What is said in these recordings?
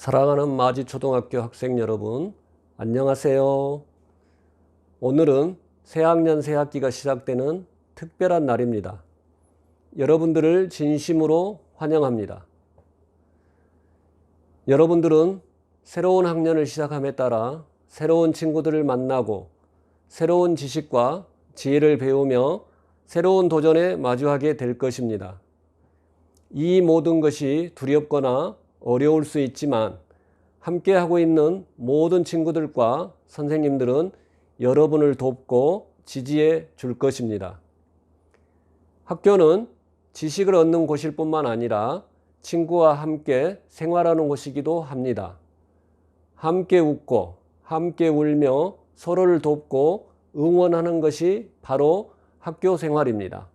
사랑하는 마지초등학교 학생 여러분, 안녕하세요. 오늘은 새학년 새학기가 시작되는 특별한 날입니다. 여러분들을 진심으로 환영합니다. 여러분들은 새로운 학년을 시작함에 따라 새로운 친구들을 만나고 새로운 지식과 지혜를 배우며 새로운 도전에 마주하게 될 것입니다. 이 모든 것이 두렵거나 어려울 수 있지만 함께 하고 있는 모든 친구들과 선생님들은 여러분을 돕고 지지해 줄 것입니다. 학교는 지식을 얻는 곳일 뿐만 아니라 친구와 함께 생활하는 곳이기도 합니다. 함께 웃고 함께 울며 서로를 돕고 응원하는 것이 바로 학교 생활입니다.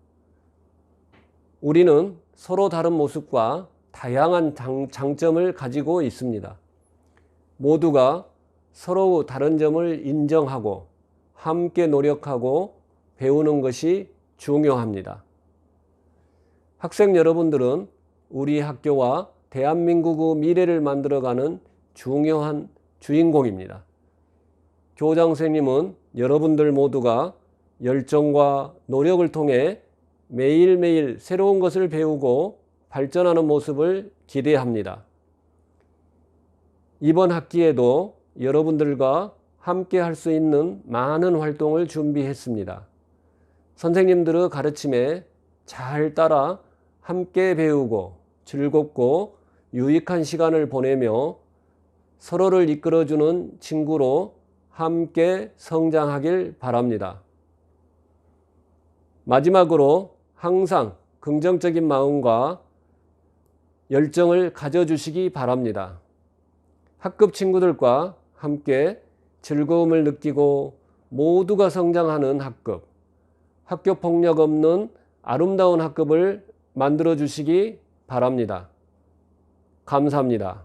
우리는 서로 다른 모습과 다양한 장, 장점을 가지고 있습니다. 모두가 서로 다른 점을 인정하고 함께 노력하고 배우는 것이 중요합니다. 학생 여러분들은 우리 학교와 대한민국의 미래를 만들어가는 중요한 주인공입니다. 교장 선생님은 여러분들 모두가 열정과 노력을 통해 매일매일 새로운 것을 배우고 발전하는 모습을 기대합니다. 이번 학기에도 여러분들과 함께 할 수 있는 많은 활동을 준비했습니다. 선생님들의 가르침에 잘 따라 함께 배우고 즐겁고 유익한 시간을 보내며 서로를 이끌어주는 친구로 함께 성장하길 바랍니다. 마지막으로 항상 긍정적인 마음과 열정을 가져주시기 바랍니다. 학급 친구들과 함께 즐거움을 느끼고 모두가 성장하는 학급, 학교 폭력 없는 아름다운 학급을 만들어 주시기 바랍니다. 감사합니다.